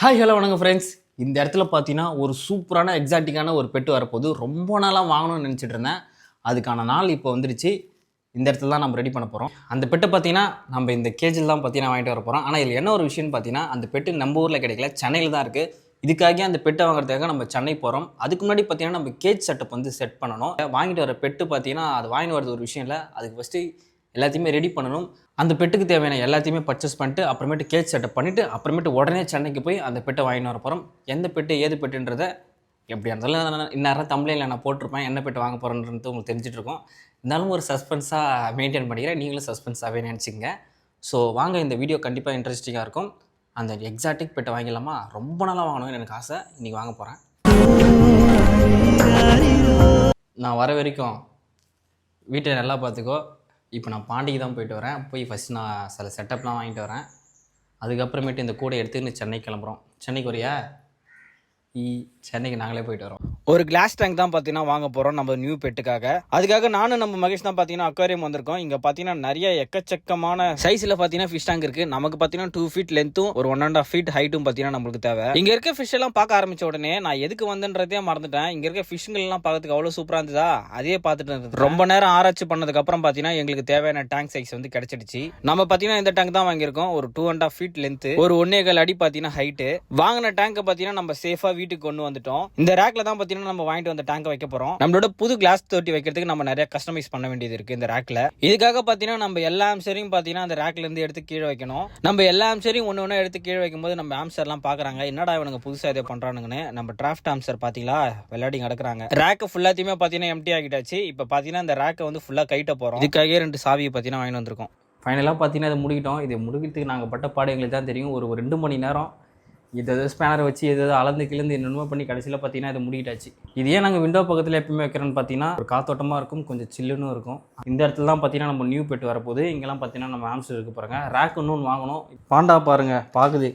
Hi hello வணக்கம் friends இந்த இடத்துல பார்த்தீங்கன்னா ஒரு சூப்பரான எக்ஸாட்டிக்கான ஒரு பெட்டு வரப்போகுது. ரொம்ப நாளாக வாங்கணும்னு நினச்சிட்டு இருந்தேன். அதுக்கான நாள் இப்போ வந்துருச்சு. இந்த இடத்துல தான் நம்ம ரெடி பண்ண போகிறோம் அந்த பெட்டை பார்த்தீங்கன்னா நம்ம இந்த கேஜில் தான் பார்த்தீங்கன்னா வாங்கிட்டு வர போகிறோம் ஆனால் இதில் என்ன ஒரு விஷயம்னு பார்த்தீங்கன்னா அந்த பெட்டு நம்ம ஊரில் கிடைக்கல. சென்னையில் தான் இருக்குது இதுக்காக அந்த பெட்டை வாங்குறதுக்காக நம்ம சென்னை போகிறோம் அதுக்கு முன்னாடி பார்த்தீங்கன்னா நம்ம கேஜ் செட்டப் வந்து செட் பண்ணணும். வாங்கிட்டு வர பெட்டு பார்த்தீங்கன்னா அது வாங்கிட்டு வரது ஒரு விஷயம் இல்லை. அதுக்கு ஃபஸ்ட்டு எல்லாத்தையுமே ரெடி பண்ணணும். அந்த பெட்டுக்கு தேவையான எல்லாத்தையுமே பர்ச்சேஸ் பண்ணிட்டு அப்புறமேட்டு கேஜ் செட்டப் பண்ணிவிட்டு அப்புறமேட்டு உடனே சென்னைக்கு போய் அந்த பெட்டை வாங்கிட்டு வர போகிறோம் எந்த பெட்டு ஏது பெட்டுன்றதை எப்படியா இருந்தாலும் நான் இந்நேரம் தமிழில் நான் போட்டிருப்பேன். என்ன பெட்டு வாங்க போகிறேன்றது உங்களுக்கு தெரிஞ்சுட்டு இருக்கும். இருந்தாலும் ஒரு சஸ்பென்ஸாக மெயின்டைன் பண்ணிக்கிறேன். நீங்களும் சஸ்பென்ஸாகவே நினச்சிங்க ஸோ வாங்க இந்த வீடியோ கண்டிப்பாக இன்ட்ரெஸ்டிங்காக இருக்கும். அந்த எக்ஸாட்டிக் பெட்டை வாங்கிடலாமா? ரொம்ப நாளாக வாங்கணும்னு எனக்கு ஆசை. இன்றைக்கி வாங்க போகிறேன் நான் வர வரைக்கும் வீட்டை நல்லா பார்த்துக்கோ. இப்போ நான் பாண்டிக்கு தான் போயிட்டு வரேன். போய் ஃபஸ்ட் நான் சில செட்டப்லாம் வாங்கிட்டு வரேன். அதுக்கப்புறமேட்டு இந்த கூடை எடுத்துன்னு சென்னை கிளம்புறோம். சென்னைக்கு வரியா? ஈ சென்னைக்கு நாங்களே போயிட்டு வரோம். ஒரு கிளாஸ் டேங்க் தான் பார்த்தீங்கன்னா வாங்க போகிறோம் நம்ம நியூ பெட்டுக்காக. அதுக்காக நானும் நம்ம மகேஷ் தான் பார்த்தீங்கன்னா அக்வாரியம் வந்திருக்கோம். இங்கே பார்த்தீங்கன்னா நிறைய எக்கச்சக்கமான சைஸில் பார்த்தீங்கன்னா ஃபிஷ் டேங்க் இருக்குது நமக்கு பார்த்தீங்கன்னா டூ ஃபீட் லென்த்தும் ஒரு ஒன் அண்ட் ஆஃப் ஃபீட் ஹைட்டும் பார்த்தீங்கன்னா நம்மளுக்கு தேவை. இங்கே இருக்க ஃபிஷ் எல்லாம் பார்க்க ஆரம்பிச்ச உடனே நான் எதுக்கு வந்துன்றதே மறந்துட்டேன். இங்கே இருக்க ஃபிஷ்கள் எல்லாம் பார்க்கறதுக்கு அவ்வளோ சூப்பராக இருந்ததா? அதே பார்த்துட்டு இருந்தது. ரொம்ப நேரம் ஆராய்ச்சி பண்ணதுக்கப்புறம் பார்த்தீங்கன்னா எங்களுக்கு தேவையான டேங்க் சைஸ் வந்து கிடச்சிடுச்சு. நம்ம பார்த்தீங்கன்னா இந்த டேங்க் தான் வாங்கியிருக்கோம். ஒரு two and half feet length ஒரு ஒன்னே கால் அடி பார்த்தீங்கன்னா ஹைட்டு வாங்கின டேங்க்கை பார்த்தீங்கன்னா நம்ம சேஃபாக வீட்டுக்கு கொண்டு வந்துட்டோம். இந்த ரேக்ல தான் பார்த்தீங்கன்னா நம்ம வாங்கிட்டு வந்த டேங்க் வைக்க போறோம். நம்மளோட புது கிளாஸ் தொட்டி வைக்கிறதுக்கு நம்ம நிறைய கஸ்டமைஸ் பண்ண வேண்டியது இருக்கு இந்த ரேக்ல இதுக்காக பார்த்தீங்கன்னா நம்ம எல்லா ஆம்சரையும் பார்த்தீங்கன்னா அந்த ரேக்ல இருந்து எடுத்து கீழே வைக்கணும். நம்ம எல்லா ஆம்சரையும் ஒன்று ஒன்று எடுத்து கீழே வைக்கும்போது நம்ம ஆம்சர்லாம் பார்க்குறாங்க என்னடா இவனுங்க புதுசாக இதை பண்ணுறானுங்கன்னு நம்ம டிராஃப்ட் ஆம்சர் பார்த்தீங்களா விளையாடி கிடக்குறாங்க ரேக்கு ஃபுல்லாத்தையுமே பார்த்தீங்கன்னா எம்டி ஆகிட்டாச்சு. இப்போ பார்த்தீங்கன்னா இந்த ரேக்கை வந்து ஃபுல்லாக கைட்ட போகிறோம் இதுக்காகவே ரெண்டு சாவியை பார்த்தீங்கன்னா வாங்கிட்டு வந்திருக்கோம். ஃபைனலாக பார்த்தீங்கன்னா இதை முடிக்கிட்டோம். இது முடிக்கிறதுக்கு நாங்கள் பட்ட பாடு எங்களுக்கு தான் தெரியும். ஒரு ரெண்டு மணி நேரம் எதாவது ஸ்பேனரை வச்சு எதாவது அளந்து கிழந்து என்னென்னமோ பண்ணி கடைசியில் பார்த்தீங்கன்னா இது முடிக்கிட்டாச்சு இது ஏன் நாங்கள் விண்டோ பக்கத்தில் எப்பயுமே வைக்கிறோன்னு பார்த்தீங்கன்னா ஒரு காத்தோட்டமாக இருக்கும் கொஞ்சம் சில்லுன்னு இருக்கும். இந்த இடத்துல தான் பார்த்தீங்கன்னா நம்ம நியூ பெட் வரப்போகுது. இங்கெல்லாம் பார்த்தீங்கன்னா நம்ம ஆம்ஸ்டர் இருக்க பாருங்க. ரேக் இன்னொன்று வாங்கணும். பாண்டா பாருங்கள் பார்க்குது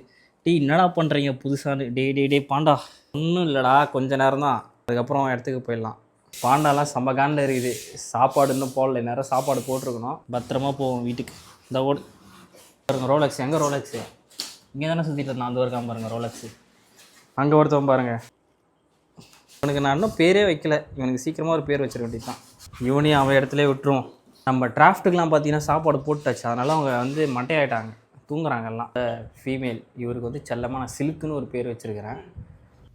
டீ என்னடா பண்ணுறீங்க புதுசானு டே டே டே பாண்டா. ஒன்றும் இல்லைடா கொஞ்ச நேரம் தான். அதுக்கப்புறம் இடத்துக்கு போயிடலாம். பாண்டாலாம் செம்ம காண்டில் இருக்குது. சாப்பாடு இன்னும் போடல நேரம் சாப்பாடு போட்டிருக்கணும். பத்திரமா போவோம் வீட்டுக்கு. இந்த ஓடு. பாருங்க ரோலக்ஸ் எங்கே ரோலக்ஸு? இங்கே தானே சுற்றிட்டு இருந்தான். அந்த இருக்கான் பாருங்க ரோலக்ஸு அங்கே ஒருத்தவன் பாருங்க. இவனுக்கு நான் இன்னும் பேரே வைக்கல. இவனுக்கு சீக்கிரமாக ஒரு பேர் வச்சிட வேண்டியதான் இவனையும் அவன் இடத்துல விட்டுருவோம். நம்ம டிராஃப்ட்டுக்கெலாம் பார்த்தீங்கன்னா சாப்பாடு போட்டாச்சு. அதனால அவங்க வந்து மட்டையாயிட்டாங்க தூங்குறாங்க எல்லாம். ஃபீமேல் இவருக்கு வந்து செல்லமாக நான் சிலுக்குன்னு ஒரு பேர் வச்சுருக்கிறேன்.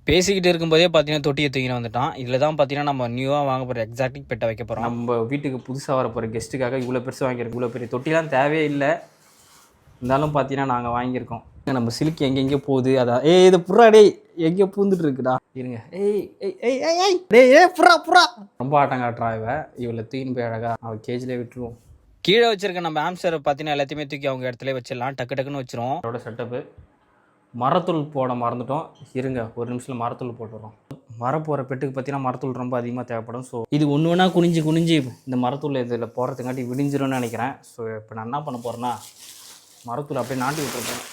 பேசிக்கிட்டு இருக்கும்போதே பார்த்தீங்கன்னா தொட்டியை தூக்கிட்டு வந்துட்டான். இதில் தான் பார்த்தீங்கன்னா நம்ம நியூவாக வாங்க போகிற எக்ஸாக்டிக் பெட்டை வைக்க போகிறோம் நம்ம வீட்டுக்கு புதுசாக வர போகிற கெஸ்ட்டுக்காக இவ்வளோ பெருசு வாங்கியிருக்கோம் இவ்வளோ பெரிய தொட்டிலாம் தேவையே இல்லை. இருந்தாலும் பார்த்தீங்கன்னா நாங்கள் வாங்கியிருக்கோம். நம்ம சிலுக்கு எங்கெங்கே போகுது? அதான் ஏய் இது புறா டேய். எங்கே பூந்துட்டு இருக்குடா இருங்க. ஏய் ஏய் ஏய் ஏய் ஏய். டேய் ஏய் புறா புறா ரொம்ப ஆட்டம் காட்டுறா இவ. இவளை தூக்கின்னு போய் அழகா அவள் கேஜிலே விட்டுருவோம். கீழே வச்சிருக்க நம்ம ஆம்சரை பார்த்தீங்கன்னா எல்லாத்தையுமே தூக்கி அவங்க இடத்துல வச்சிடலாம். டக்கு டக்குன்னு வச்சிரும் அதோட செட்டப்பு மரத்தூள் போட மறந்துட்டோம். இருங்க ஒரு நிமிஷத்தில் மரத்தூள் போட்டுறோம் போகிற பெட்டுக்கு பார்த்தீங்கன்னா மரத்தூள் ரொம்ப அதிகமாக தேவைப்படும். ஸோ இது ஒன்று ஒன்றா குனிஞ்சு குனிஞ்சு இந்த மரத்தூள் இதில் போகிறதுக்காட்டி விடிஞ்சிரும்னு நினைக்கிறேன். ஸோ இப்போ நான் என்ன பண்ண போகிறேன்னா மரத்தூள் அப்படியே நாட்டி விட்டுருக்கேன்.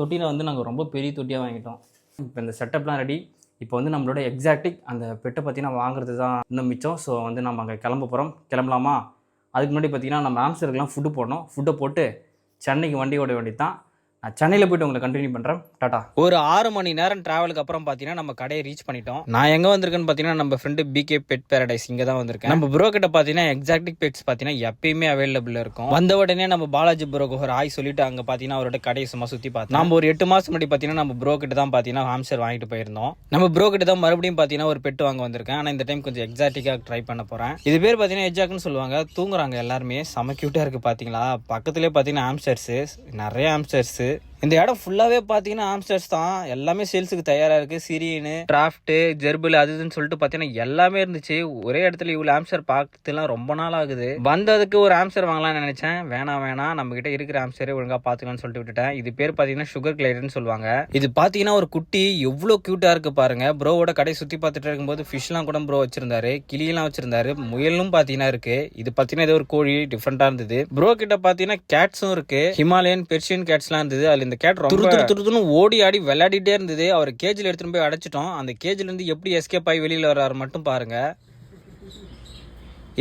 தொட்டியில் வந்து நாங்கள் ரொம்ப பெரிய தொட்டியாக வாங்கிட்டோம். இப்போ இந்த செட்டப்லாம் ரெடி இப்போ வந்து நம்மளோட எக்ஸாக்டிக் அந்த பெட்டை பார்த்தீங்கன்னா வாங்குறது தான் இன்னும் மிச்சம். ஸோ வந்து நம்ம அங்கே கிளம்ப போகிறோம் கிளம்பலாமா? அதுக்கு முன்னாடி பார்த்தீங்கன்னா நம்ம ஆம்ஸ்டருக்குலாம் ஃபுட்டு போடணும். ஃபுட்டை போட்டு சென்னைக்கு வண்டி ஓட வேண்டியது தான் நான் சென்னையில் போயிட்டு உங்களை கண்டினியூ பண்ணுறேன் டாட்டா ஒரு ஆறு மணி நேரம் ட்ராவலுக்கு அப்புறம் பார்த்தீங்கன்னா நம்ம கடையை ரீச் பண்ணிட்டோம். நான் எங்கே வந்திருக்கேன்னு பார்த்தீங்கன்னா நம்ம ஃப்ரெண்டு பிகே பெட் பேரடைஸ் இங்கே தான் வந்திருக்கேன். நம்ம ப்ரோ கிட்ட பார்த்தீங்கன்னா எக்ஸாக்டிக் பெட்ஸ் பார்த்தீங்கன்னா எப்பயுமே அவைலபிள் இருக்கும். வந்த உடனே நம்ம பாலாஜி ப்ரோக்கு ஒரு ஆய் சொல்லிட்டு அங்கே பார்த்தீங்கன்னா அவரோட கடையை சும்மா சுற்றி பார்த்தோம் நம்ம ஒரு எட்டு மாதம் முன்னாடி பார்த்தீங்கன்னா நம்ம ப்ரோ கிட்ட தான் பார்த்தீங்கன்னா ஹாம்ஸ்டர் வாங்கிட்டு போயிருந்தோம். நம்ம ப்ரோ கிட்ட தான் மறுபடியும் பார்த்தீங்கன்னா ஒரு பெட் வாங்க வந்திருக்கேன். ஆனால் இந்த டைம் கொஞ்சம் எக்ஸாட்டிக்காக ட்ரை பண்ண போகிறேன் இது பேர் பார்த்தீங்கன்னா எஜாக்னு சொல்லுவாங்க. தூங்குறாங்க எல்லாருமே. செம க்யூட்டாக இருக்குது பார்த்தீங்களா பக்கத்துலேயே பார்த்தீங்கன்னா ஆம்ஸ்டர்ஸு நிறைய ஆம்ஸ்டர்ஸு it. இந்த இடம் ஃபுல்லாகவே பார்த்தீங்கன்னா ஆம்ஸ்டர்ஸ் தான். எல்லாமே சேல்ஸுக்கு தயாராக இருக்குது சிரியனு டிராஃப்ட்டு ஜெர்பிள் அது இதுன்னு சொல்லிட்டு பார்த்தீங்கன்னா எல்லாமே இருந்துச்சு. ஒரே இடத்துல இவ்வளோ ஆம்ஸ்டர் பார்த்துலாம் ரொம்ப நாள் ஆகுது. வந்ததுக்கு ஒரு ஆம்ஸ்டர் வாங்கலாம்னு நினச்சேன். வேணாம் வேணாம். நம்ம கிட்ட இருக்கிற ஆம்ஸ்டரே ஒழுங்காக பார்த்துக்கலாம்னு சொல்லிட்டு விட்டுட்டேன். இது பேர் பார்த்தீங்கன்னா சுகர் கிளைடர்னு சொல்லுவாங்க. இது பார்த்தீங்கன்னா ஒரு குட்டி எவ்வளோ க்யூட்டாக இருக்குது பாருங்க. ப்ரோவோட கடை சுற்றி பார்த்துட்டு இருக்கும்போது ஃபிஷ்லாம் கூட ப்ரோ வச்சிருந்தாரு. கிளியெல்லாம் வச்சிருந்தாரு. முயலும் பார்த்தீங்கன்னா இருக்கு. இது பார்த்தீங்கன்னா ஏதோ ஒரு கோழி டிஃப்ரெண்ட்டாக இருந்தது. ப்ரோ கிட்ட பார்த்தீங்கன்னா கேட்ஸும் இருக்கு. ஹிமாலயன் பெர்ஷியன் கேட்ஸ்லாம் இருந்தது. அதில் இந்த கேட் ரொம்ப துரு துருன்னு ஓடி ஆடி விளையாடிட்டே இருந்தது. அவர் கேஜில் எடுத்துகிட்டு போய் அடைச்சிட்டோம். அந்த கேஜில இருந்து எப்படி எஸ்கேப் ஆகி வெளியில வர்றாரு மட்டும் பாருங்க.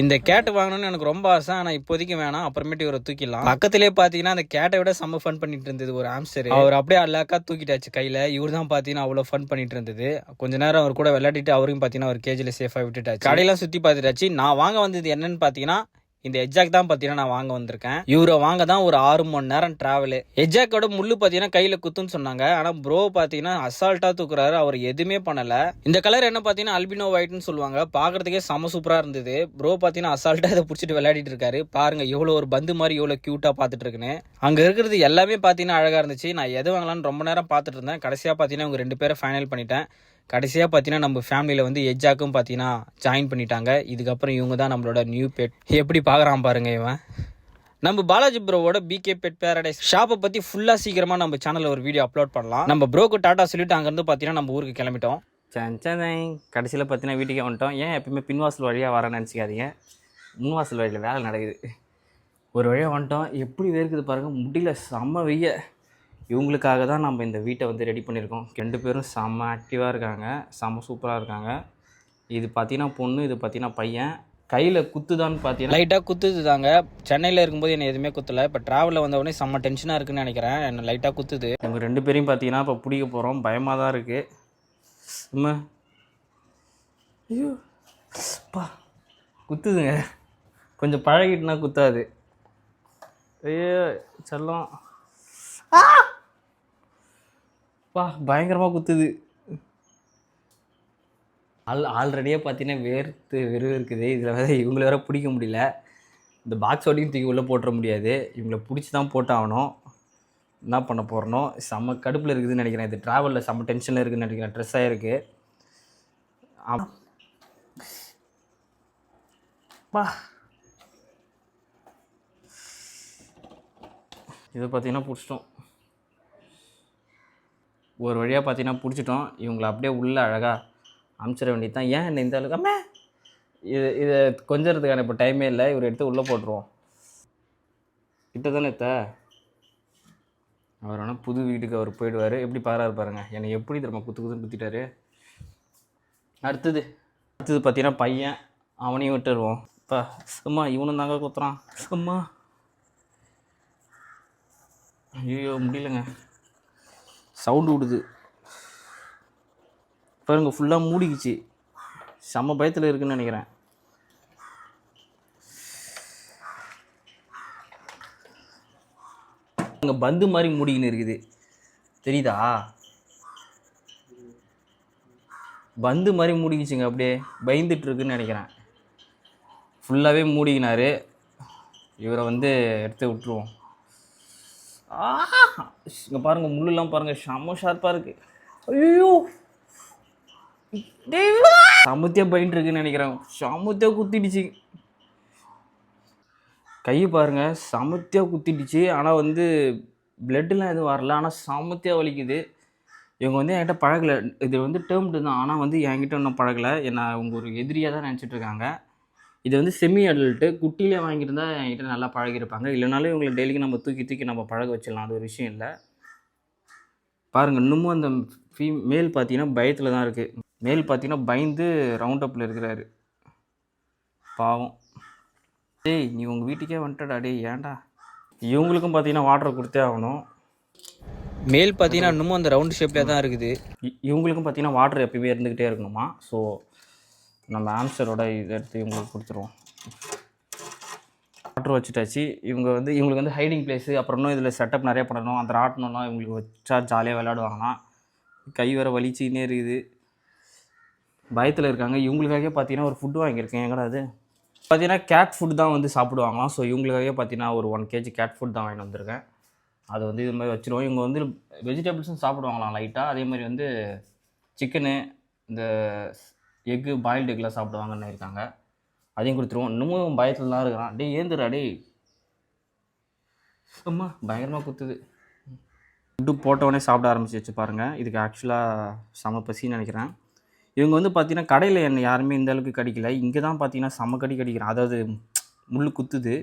இந்த கேட் வாங்கணும்னு எனக்கு ரொம்ப ஆசை. ஆனால் இப்போதைக்கு வேணாம். அப்புறமேட்டு இவரை தூக்கிடலாம். பக்கத்திலே பார்த்தீங்கன்னா அந்த கேட்டை விட செம்ம ஃபன் பண்ணிட்டு இருந்தது ஒரு ஆம்ஸ்டர் அவர் அப்படியே அல்லாக்கா தூக்கிட்டாச்சு கையில. இவர் தான் பார்த்தீங்கன்னா அவ்வளோ ஃபன் பண்ணிட்டு இருந்தது. கொஞ்ச நேரம் அவர் கூட விளையாடிட்டு அவரையும் பார்த்தீங்கன்னா அவர் கேஜில சேஃபாக விட்டுட்டாச்சு. கடையெல்லாம் சுற்றி பார்த்துட்டாச்சு. நான் வாங்க வந்தது என்னன்னு பார்த்தீங்கன்னா இந்த எஜாக் தான் பார்த்தீங்கன்னா நான் வாங்க வந்திருக்கேன். இவரை வாங்க தான் ஒரு ஆறு மணி நேரம் ட்ராவலு எஜாக்கோட முள்ளு பார்த்தீங்கன்னா கையில் குத்துன்னு சொன்னாங்க. ஆனால் ப்ரோ பார்த்தீங்கன்னா அசால்ட்டாக தூக்குறாரு. அவர் எதுவுமே பண்ணலை. இந்த கலர் என்ன பார்த்தீங்கன்னா அல்பினோ ஒயிட்னு சொல்லுவாங்க. பார்க்கறதுக்கே செம சூப்பராக இருந்தது. ப்ரோ பார்த்தீங்கன்னா அசால்ட்டாக இதை பிடிச்சிட்டு விளையாடிட்டு இருக்காரு. பாருங்க எவ்வளோ ஒரு பந்து மாதிரி எவ்வளோ க்யூட்டாக பார்த்துட்டு இருக்குன்னு. அங்கே இருக்கிறது எல்லாமே பார்த்தீங்கன்னா அழகாக இருந்துச்சு. நான் எது வாங்கலாம்னு ரொம்ப நேரம் பார்த்துட்டு இருந்தேன். கடைசியாக பார்த்தீங்கன்னா இவங்க ரெண்டு பேரும் ஃபைனல் பண்ணிட்டேன். கடைசியாக பார்த்தீங்கன்னா நம்ம ஃபேமிலியில் வந்து எஜ்ஜாக்கும் பார்த்தீங்கன்னா ஜாயின் பண்ணிட்டாங்க. இதுக்கப்புறம் இவங்க தான் நம்மளோட நியூ பெட் எப்படி பார்க்குறான் பாருங்க இவன். நம்ம பாலாஜி ப்ரோவோட பிகே பெட் பேரடைஸ் ஷாப்பை பற்றி ஃபுல்லாக சீக்கிரமாக நம்ம சேனலில் ஒரு வீடியோ அப்லோட் பண்ணலாம். நம்ம ப்ரோக்கு டாட்டா சொல்லிட்டு அங்கேருந்து பார்த்தீங்கன்னா நம்ம ஊருக்கு கிளம்பிட்டோம். சஞ்சனை கடைசியில் பார்த்தீங்கன்னா வீட்டுக்கே வந்துட்டோம். ஏன் எப்பயுமே பின்வாசல் வழியாக வரேன்னு நினச்சிக்காதீங்க. முன்வாசல் வழியில் வேலை நடக்குது. ஒரு வழியாக வந்துட்டோம். எப்படி வேர்க்குது பாருங்கள் முடியல. செம்ம வெய்ய. இவங்களுக்காக தான் நம்ம இந்த வீட்டை வந்து ரெடி பண்ணியிருக்கோம். ரெண்டு பேரும் செம்ம ஆக்டிவாக இருக்காங்க. செம்ம சூப்பராக இருக்காங்க. இது பார்த்தீங்கன்னா பொண்ணு இது பார்த்தீங்கன்னா பையன். கையில் குத்துதான்னு பார்த்தீங்கன்னா லைட்டாக குத்துது தாங்க சென்னையில் இருக்கும்போது என்ன எதுவுமே குத்தலை. இப்போ ட்ராவலில் வந்த உடனே செம்ம டென்ஷனாக இருக்குன்னு நினைக்கிறேன். என்ன லைட்டாக குத்துது. இவங்க ரெண்டு பேரையும் பார்த்தீங்கன்னா இப்போ பிடிக்க போகிறோம் பயமாக தான் இருக்குது அம்மா. ஐயோ. பா. குத்துதுங்க. கொஞ்சம் பழகிட்டுனா குத்தாது. ஐயோ செல்லம். ஆ! அப்பா பயங்கரமாக குத்துது. ஆல் ஆல்ரெடியாக பார்த்தீங்கன்னா வேர்த்து வெறும் இருக்குது இதில் வேறு இவங்கள வேற பிடிக்க முடியல. இந்த பாக்ஸ் ஓட்டியும் தூக்கி உள்ளே போட்டுற முடியாது. இவங்கள பிடிச்சி தான் போட்டாகணும் என்ன பண்ண போகிறனோ செம்ம கடுப்பில் இருக்குதுன்னு நினைக்கிறேன். இது ட்ராவலில் செம்ம டென்ஷனில் இருக்குதுன்னு நினைக்கிறேன். ட்ரெஸ் ஆகிருக்கு பா இதை பார்த்தீங்கன்னா பிடிச்சிட்டோம். ஒரு வழியாக பார்த்தீங்கன்னா பிடிச்சிட்டோம். இவங்களை அப்படியே உள்ளே அழகாக அமுச்சிட வேண்டியது தான். ஏன் என்ன இந்த அளவுக்கு? அம்மே! இது இதை கொஞ்சறதுக்கான இப்போ டைமே இல்லை. இவர் எடுத்து உள்ளே போட்டுருவோம். கிட்ட தானே எத்த அவர் ஆனால் புது வீட்டுக்கு அவர் போயிடுவார். எப்படி பாராரு பாருங்க. என்னை எப்படி திரும்ப குத்து குத்துன்னு குத்திட்டாரு. அடுத்தது அடுத்தது பார்த்தீங்கன்னா பையன். அவனையும் விட்டுருவோம். இப்போ சும்மா இவனும் தாங்க குத்துறான். சும்மா. ஐயோ முடியலங்க. சவுண்டு விடுது. பாருங்க ஃபுல்லாக மூடிக்குச்சு. செம்ம பயத்தில் இருக்குன்னு நினைக்கிறேன். அங்கே பந்து மாதிரி மூடிக்கின்னு இருக்குது. தெரியுதா? பந்து மாதிரி மூடிக்கிச்சுங்க அப்படியே பயந்துட்டுருக்குன்னு நினைக்கிறேன். ஃபுல்லாகவே மூடிக்கினாரு. இவரை வந்து எடுத்து விட்ருவோம் விட்டுருவோம் இங்கே பாருங்கள் முள்ளெல்லாம் பாருங்கள் செம்ம ஷார்ப்பாக இருக்குது ஐயோ. சமுத்தியாக பயின்ட்டு இருக்குன்னு நினைக்கிறேன். சமுத்தியாக குத்திடுச்சு. கை பாருங்க சமத்தியாக குத்திடுச்சு. ஆனால் வந்து பிளட்டுலாம் எதுவும் வரல. ஆனால் சமத்தியாக வலிக்குது. இவங்க வந்து என்கிட்ட பழகலை. இது வந்து டேர்ம்டு தான். ஆனால் வந்து என்கிட்ட இன்னும் பழகலை. என்னை அவங்க ஒரு எதிரியாக தான் நினச்சிட்டு இருக்காங்க. இது வந்து செமி அடல்ட்டு குட்டியிலே வாங்கியிருந்தா என்கிட்ட நல்லா பழகிருப்பாங்க இல்லைனாலும் இவங்களை டெய்லிக்கு நம்ம தூக்கி தூக்கி நம்ம பழக வச்சிடலாம். அது ஒரு விஷயம் இல்லை. பாருங்கள் இன்னமும் அந்த ஃபீ மேல் பார்த்தீங்கன்னா பயத்தில் தான் இருக்குது மேல் பார்த்தீங்கன்னா பயந்து ரவுண்ட் அப்பில் இருக்கிறாரு. பாவம். டேய் நீ உங்கள் வீட்டுக்கே வந்துட்டடா. டேய் ஏன்டா? இவங்களுக்கும் பார்த்தீங்கன்னா வாட்டர் கொடுத்தே ஆகணும். மேல் பார்த்தீங்கன்னா இன்னமும் அந்த ரவுண்ட் ஷேப்லேயே தான் இருக்குது. இ- இவங்களுக்கும் பார்த்தீங்கன்னா வாட்டர் எப்பயுமே இருந்துக்கிட்டே இருக்கணுமா? ஸோ நம்ம ஆம்ஸ்டரோட இதை எடுத்து இவங்களுக்கு கொடுத்துருவோம். ஆர்டர் வச்சுட்டாச்சு. இவங்க வந்து இவங்களுக்கு வந்து ஹைடிங் பிளேஸு அப்புறம் இன்னும் இதில் செட்டப் நிறைய பண்ணணும். அந்த ஆட்டணும்னா இவங்களுக்கு வச்சா ஜாலியாக விளையாடுவாங்களாம். கை வேற வலிச்சுக்கினே இருக்குது. பயத்தில் இருக்காங்க. இவங்களுக்காகவே பார்த்தீங்கன்னா ஒரு ஃபுட்டு வாங்கியிருக்கேன். எங்கடா அது? பார்த்தீங்கன்னா கேட் ஃபுட் தான் வந்து சாப்பிடுவாங்களாம். ஸோ இவங்களுக்காகவே பார்த்தீங்கன்னா ஒரு ஒன் கேஜி கேட் ஃபுட் தான் வாங்கிட்டு வந்திருக்கேன். அதை வந்து இது மாதிரி வச்சுருவோம். இவங்க வந்து வெஜிடபிள்ஸும் சாப்பிடுவாங்களாம் லைட்டாக அதே மாதிரி வந்து சிக்கனு இந்த எக்கு பாயில்டு எக்லாம் சாப்பிடுவாங்கன்னு இருக்காங்க அதையும் கொடுத்துருவோம் இன்னமும் பயத்தில் தான் இருக்கிறான். டே ஏந்துடா டேய். அம்மா பயங்கரமாக குத்துது. ஃபுட்டு போட்டவொடனே சாப்பிட ஆரம்பிச்சிச்சு பாருங்கள் இதுக்கு ஆக்சுவலாக செம பசின்னு நினைக்கிறேன். இவங்க வந்து பார்த்தீங்கன்னா கடையில் என்னை யாருமே இந்த அளவுக்கு கடிக்கல. இங்கே தான் பார்த்தீங்கன்னா செம கடி கடிக்கிறேன். அதாவது முள் குத்துது.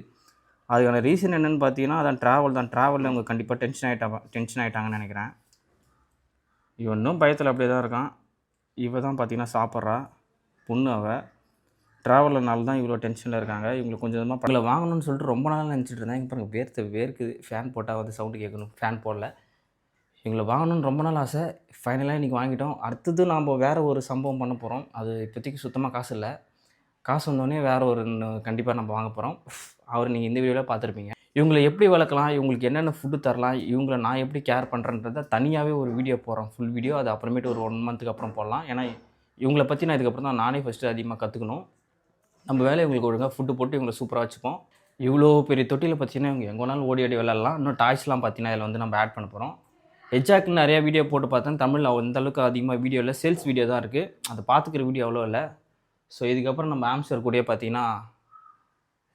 அதுக்கான ரீசன் என்னென்னு பார்த்தீங்கன்னா அதான் ட்ராவல் தான். ட்ராவலில் அவங்க கண்டிப்பாக டென்ஷன் ஆகிட்டாங்க டென்ஷன் ஆகிட்டாங்கன்னு நினைக்கிறேன். இவனும் பயத்தில் அப்படியே தான் இருக்கான். இவ தான் பார்த்தீங்கன்னா சாப்பிட்றா. பொண்ணு அவ. ட்ராவலர்னால தான் இவ்வளோ டென்ஷனில் இருக்காங்க. இவங்களுக்கு கொஞ்சம் கொஞ்சமாக படல வாங்கணும்னு சொல்லிட்டு ரொம்ப நாள் நினச்சிட்டு இருந்தேன். இங்க பாருங்க வேர்த்து வேர்க்குது. ஃபேன் போட்டால் வந்து சவுண்டு கேட்கணும். ஃபேன் போடல. இவங்களை வாங்கணும்னு ரொம்ப நாள் ஆசை. ஃபைனலாக இன்றைக்கி வாங்கிட்டோம். அடுத்தது நாம் வேறு ஒரு சம்பவம் பண்ண போகிறோம் அது இப்போதைக்கு சுத்தமாக காசு இல்லை. காசு வந்தோடனே வேறு ஒரு கண்டிப்பாக நம்ம வாங்க போகிறோம் அவர் நீங்கள் இந்த வீடியோவில் பார்த்துருப்பீங்க. இவங்களை எப்படி வளர்க்கலாம் இவங்களுக்கு என்னென்ன ஃபுட்டு தரலாம் இவங்களை நான் எப்படி கேர் பண்ணுறேன்றத தனியாகவே ஒரு வீடியோ போடுறேன் ஃபுல் வீடியோ அது அப்புறமேட்டு ஒரு ஒன் மந்த்துக்கு அப்புறம் போடலாம். ஏன்னா இவங்களை பற்றி நான் இதுக்கப்புறம் தான் நானே ஃபஸ்ட்டு அதிகமாக கற்றுக்கணும் நம்ம வேலை இவங்களுக்கு ஒழுங்காக ஃபுட்டு போட்டு இவங்களை சூப்பராக வச்சுப்போம். இவ்வளோ பெரிய தொட்டியில் பார்த்தீங்கன்னா இவங்க எங்கே வேணாலும் ஓடி ஓடி விளாட்லாம் இன்னும் டாய்ஸ்லாம் பார்த்தீங்கன்னா இதில் வந்து நம்ம ஆட் பண்ண போகிறோம் எஜாக்கு நிறைய வீடியோ போட்டு பார்த்தேன். தமிழில் அந்த அளவுக்கு அதிகமாக வீடியோ இல்லை. சேல்ஸ் வீடியோ தான் இருக்குது அதை பார்த்துக்கிற வீடியோ அவ்வளோ இல்லை. ஸோ இதுக்கப்புறம் நம்ம ஆம்ஸ்டர் கூடயே பார்த்தீங்கன்னா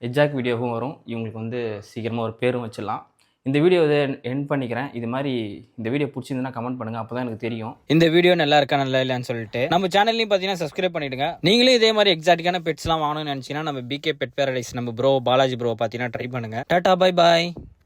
எக்ஸாக்ட் வீடியோவும் வரும். இவங்களுக்கு வந்து சீக்கிரமாக ஒரு பேரும் வச்சிடலாம். இந்த வீடியோ இதை என் பண்ணிக்கிறேன். இது மாதிரி இந்த வீடியோ பிடிச்சிருந்தா கமெண்ட் பண்ணுங்கள் அப்போதான் எனக்கு தெரியும். இந்த வீடியோ நல்லா இருக்கா நல்லா இல்லையான்னு சொல்லிட்டு. நம்ம சேனல்லையும் பார்த்தீங்கன்னா சப்ஸ்கிரைப் பண்ணிடுங்க. நீங்களும் இதே மாதிரி எக்ஸாட்டிக்கான பெட்ஸ்லாம் வாங்கணும்னு நினச்சிங்கன்னா நம்ம பிகே பெட் பேரடைஸ் நம்ம ப்ரோ பாலாஜி ப்ரோ பார்த்தீங்கன்னா ட்ரை பண்ணுங்க. டாடா பாய் பாய்